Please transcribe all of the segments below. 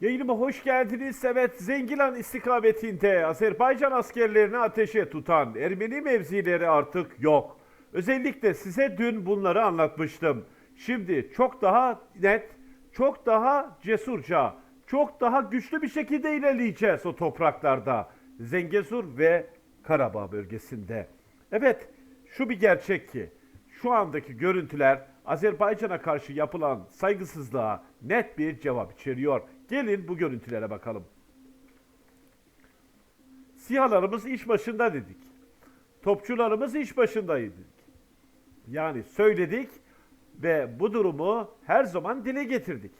Yayınıma hoş geldiniz. Evet, Zengilan istikametinde Azerbaycan askerlerini ateşe tutan Ermeni mevzileri artık yok. Özellikle size dün bunları anlatmıştım. Şimdi çok daha net, çok daha cesurca, çok daha güçlü bir şekilde ilerleyeceğiz o topraklarda. Zengezur ve Karabağ bölgesinde. Evet, şu bir gerçek ki şu andaki görüntüler Azerbaycan'a karşı yapılan saygısızlığa net bir cevap içeriyor. Gelin bu görüntülere bakalım. Sihalarımız iş başında dedik. Topçularımız iş başındaydı. Yani söyledik ve bu durumu her zaman dile getirdik.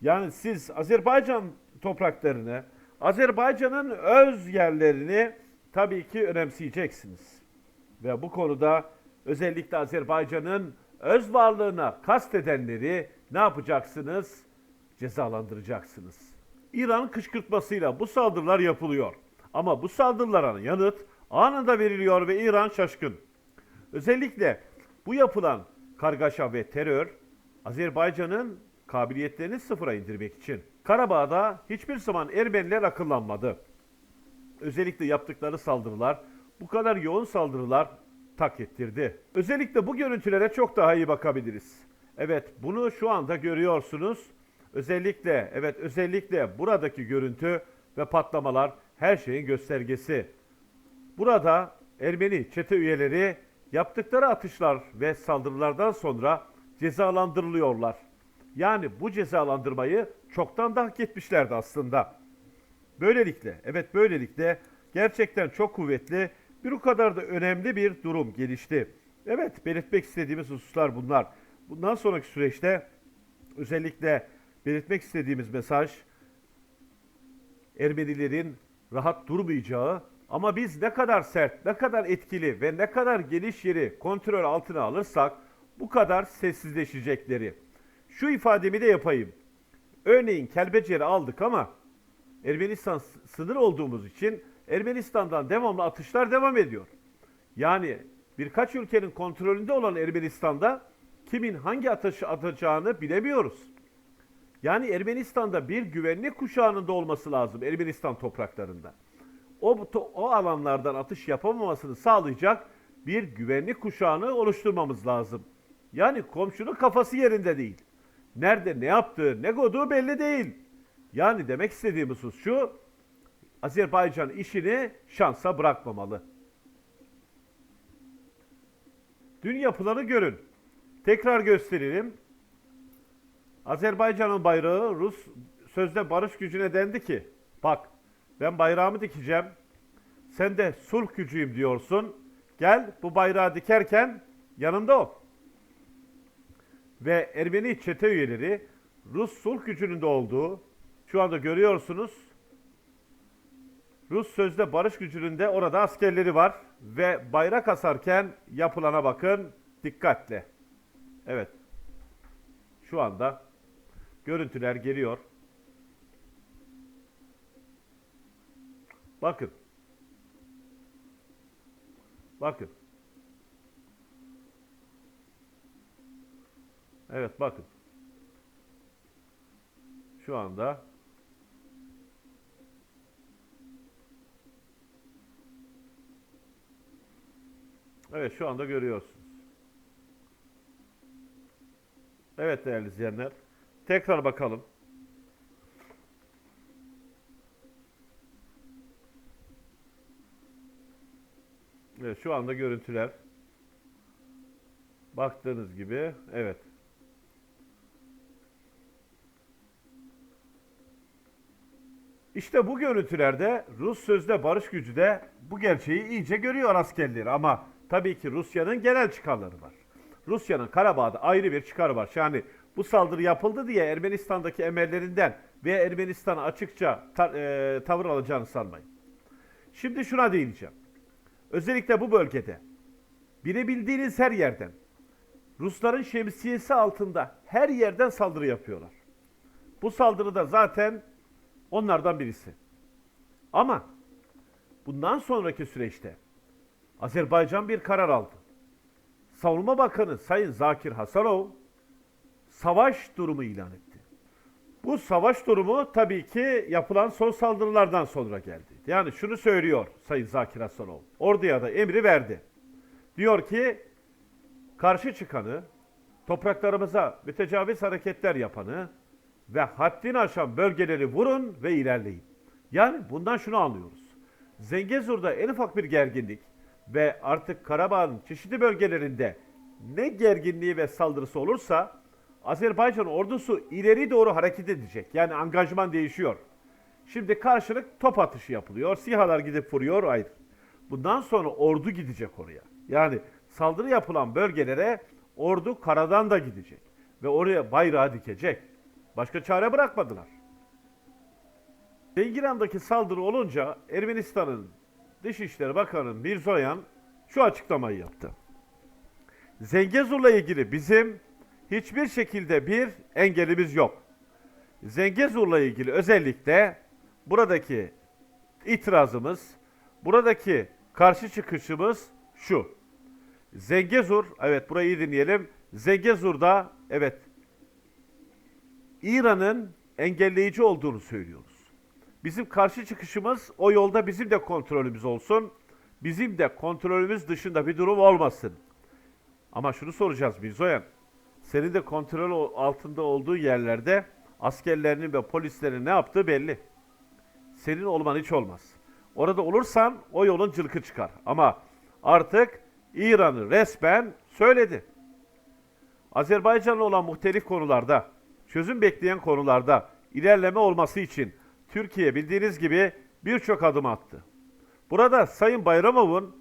Yani siz Azerbaycan topraklarını, Azerbaycan'ın öz yerlerini tabii ki önemseyeceksiniz. Ve bu konuda özellikle Azerbaycan'ın öz varlığına kastedenleri ne yapacaksınız? Cezalandıracaksınız. İran kışkırtmasıyla bu saldırılar yapılıyor. Ama bu saldırılara yanıt anında veriliyor ve İran şaşkın. Özellikle bu yapılan kargaşa ve terör Azerbaycan'ın kabiliyetlerini sıfıra indirmek için. Karabağ'da hiçbir zaman Ermeniler akıllanmadı. Özellikle yaptıkları saldırılar, bu kadar yoğun saldırılar tak ettirdi. Özellikle bu görüntülere çok daha iyi bakabiliriz. Evet, bunu şu anda görüyorsunuz. Özellikle, evet özellikle buradaki görüntü ve patlamalar her şeyin göstergesi. Burada Ermeni çete üyeleri yaptıkları atışlar ve saldırılardan sonra cezalandırılıyorlar. Yani bu cezalandırmayı çoktan da hak etmişlerdi aslında. Böylelikle, evet böylelikle gerçekten çok kuvvetli bir o kadar da önemli bir durum gelişti. Evet belirtmek istediğimiz hususlar bunlar. Bundan sonraki süreçte özellikle belirtmek istediğimiz mesaj Ermenilerin rahat durmayacağı ama biz ne kadar sert, ne kadar etkili ve ne kadar geniş yeri kontrol altına alırsak bu kadar sessizleşecekleri. Şu ifademi de yapayım. Örneğin Kelbecer'i aldık ama Ermenistan sınır olduğumuz için Ermenistan'dan devamlı atışlar devam ediyor. Yani birkaç ülkenin kontrolünde olan Ermenistan'da kimin hangi atışı atacağını bilemiyoruz. Yani Ermenistan'da bir güvenlik kuşağının da olması lazım Ermenistan topraklarında. O, o alanlardan atış yapamamasını sağlayacak bir güvenlik kuşağını oluşturmamız lazım. Yani komşunun kafası yerinde değil. Nerede ne yaptığı, ne koduğu belli değil. Yani demek istediğimiz husus şu, Azerbaycan işini şansa bırakmamalı. Dün yapılanı görün. Tekrar gösterelim. Azerbaycan'ın bayrağı Rus sözde barış gücüne dendi ki bak ben bayrağımı dikeceğim. Sen de sulh gücüyüm diyorsun. Gel bu bayrağı dikerken yanımda ol. Ve Ermeni çete üyeleri Rus sulh gücünün de olduğu şu anda görüyorsunuz. Rus sözde barış gücünün de orada askerleri var ve bayrak asarken yapılana bakın dikkatle. Evet. Şu anda görüntüler geliyor. Bakın. Bakın. Evet bakın. Şu anda Evet şu anda görüyorsunuz. Evet değerli izleyenler. Tekrar bakalım. Evet şu anda görüntüler. Baktığınız gibi evet. İşte bu görüntülerde Rus sözde barış gücü de bu gerçeği iyice görüyor askerleri ama tabii ki Rusya'nın genel çıkarları var. Rusya'nın Karabağ'da ayrı bir çıkarı var. Yani bu saldırı yapıldı diye Ermenistan'daki emellerinden ve Ermenistan açıkça ta- e, tavır alacağını sanmayın. Şimdi şuna değineceğim. Özellikle bu bölgede bilebildiğiniz her yerden Rusların şemsiyesi altında her yerden saldırı yapıyorlar. Bu saldırıda zaten onlardan birisi. Ama bundan sonraki süreçte Azerbaycan bir karar aldı. Savunma Bakanı Sayın Zakir Hasanov savaş durumu ilan etti. Bu savaş durumu tabii ki yapılan son saldırılardan sonra geldi. Yani şunu söylüyor Sayın Zakir Hasanov. Orduya da emri verdi. Diyor ki karşı çıkanı, topraklarımıza mütecaviz hareketler yapanı ve haddini aşan bölgeleri vurun ve ilerleyin. Yani bundan şunu anlıyoruz. Zengezur'da en ufak bir gerginlik ve artık Karabağ'ın çeşitli bölgelerinde ne gerginliği ve saldırısı olursa Azerbaycan ordusu ileri doğru hareket edecek. Yani angajman değişiyor. Şimdi karşılık top atışı yapılıyor. SİHA'lar gidip vuruyor ayrı. Bundan sonra ordu gidecek oraya. Yani saldırı yapılan bölgelere ordu karadan da gidecek. Ve oraya bayrağı dikecek. Başka çare bırakmadılar. Zengiran'daki saldırı olunca Ermenistan'ın Dışişleri Bakanı Mirzoyan şu açıklamayı yaptı. Zengezur'la ilgili bizim hiçbir şekilde bir engelimiz yok. Zengezur'la ilgili özellikle buradaki itirazımız, buradaki karşı çıkışımız şu. Zengezur, evet burayı iyi dinleyelim. Zengezur'da evet İran'ın engelleyici olduğunu söylüyoruz. Bizim karşı çıkışımız o yolda bizim de kontrolümüz olsun. Bizim de kontrolümüz dışında bir durum olmasın. Ama şunu soracağız Mirzoyan. Senin de kontrol altında olduğu yerlerde askerlerinin ve polislerin ne yaptığı belli. Senin olman hiç olmaz. Orada olursan o yolun cılkı çıkar. Ama artık İran'ı resmen söyledi. Azerbaycan'la olan muhtelif konularda, çözüm bekleyen konularda ilerleme olması için Türkiye bildiğiniz gibi birçok adım attı. Burada Sayın Bayramov'un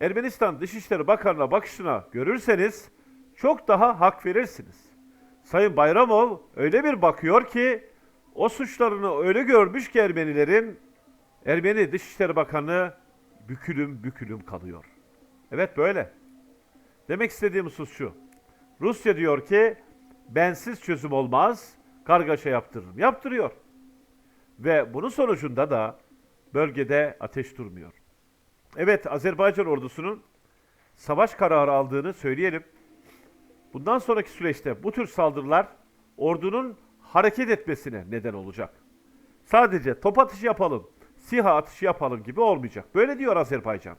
Ermenistan Dışişleri Bakanı'na bakışına görürseniz çok daha hak verirsiniz. Sayın Bayramov öyle bir bakıyor ki o suçlarını öyle görmüş ki Ermenilerin Ermeni Dışişleri Bakanı bükülüm bükülüm kalıyor. Evet böyle. Demek istediğim husus şu. Rusya diyor ki bensiz çözüm olmaz, kargaşa yaptırırım. Yaptırıyor. Ve bunun sonucunda da bölgede ateş durmuyor. Evet Azerbaycan ordusunun savaş kararı aldığını söyleyelim. Bundan sonraki süreçte bu tür saldırılar ordunun hareket etmesine neden olacak. Sadece top atışı yapalım, SİHA atışı yapalım gibi olmayacak. Böyle diyor Azerbaycan.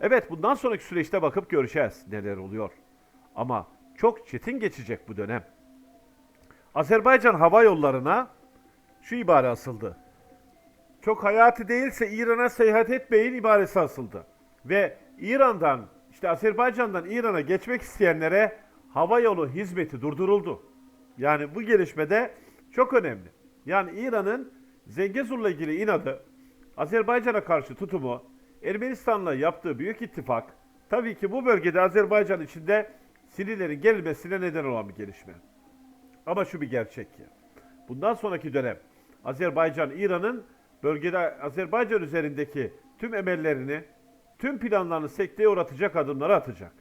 Evet bundan sonraki süreçte bakıp göreceğiz neler oluyor. Ama çok çetin geçecek bu dönem. Azerbaycan hava yollarına şu ibare asıldı. Çok hayati değilse İran'a seyahat etmeyin ibaresi asıldı. Ve İran'dan işte Azerbaycan'dan İran'a geçmek isteyenlere hava yolu hizmeti durduruldu. Yani bu gelişmede çok önemli. Yani İran'ın Zengezur'la ilgili inadı, Azerbaycan'a karşı tutumu, Ermenistan'la yaptığı büyük ittifak, tabii ki bu bölgede Azerbaycan içinde Sinilerin gerilmesine neden olan bir gelişme. Ama şu bir gerçek ki, bundan sonraki dönem Azerbaycan, İran'ın bölgede Azerbaycan üzerindeki tüm emellerini, tüm planlarını sekteye uğratacak adımları atacak.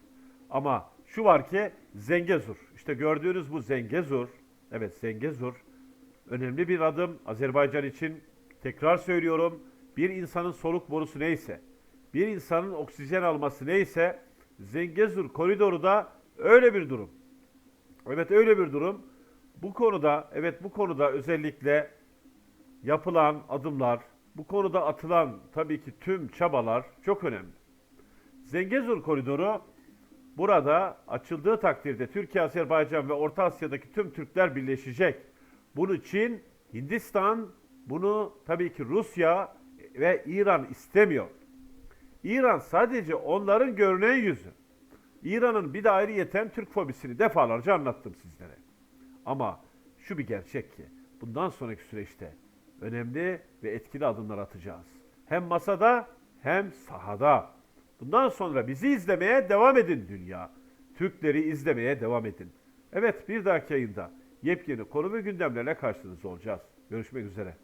Ama şu var ki Zengezur, işte gördüğünüz bu Zengezur, evet Zengezur önemli bir adım Azerbaycan için. Tekrar söylüyorum, bir insanın soluk borusu neyse, bir insanın oksijen alması neyse, Zengezur koridoru da öyle bir durum. Evet öyle bir durum. Bu konuda, evet bu konuda özellikle yapılan adımlar, bu konuda atılan tabii ki tüm çabalar çok önemli. Zengezur koridoru burada açıldığı takdirde Türkiye, Azerbaycan ve Orta Asya'daki tüm Türkler birleşecek. Bunun için Hindistan, bunu tabii ki Rusya ve İran istemiyor. İran sadece onların görünen yüzü. İran'ın bir de ayrıyeten Türk fobisini defalarca anlattım sizlere. Ama şu bir gerçek ki bundan sonraki süreçte önemli ve etkili adımlar atacağız. Hem masada hem sahada. Bundan sonra bizi izlemeye devam edin dünya. Türkleri izlemeye devam edin. Evet bir dahaki yayında yepyeni konu ve gündemlerle karşınızda olacağız. Görüşmek üzere.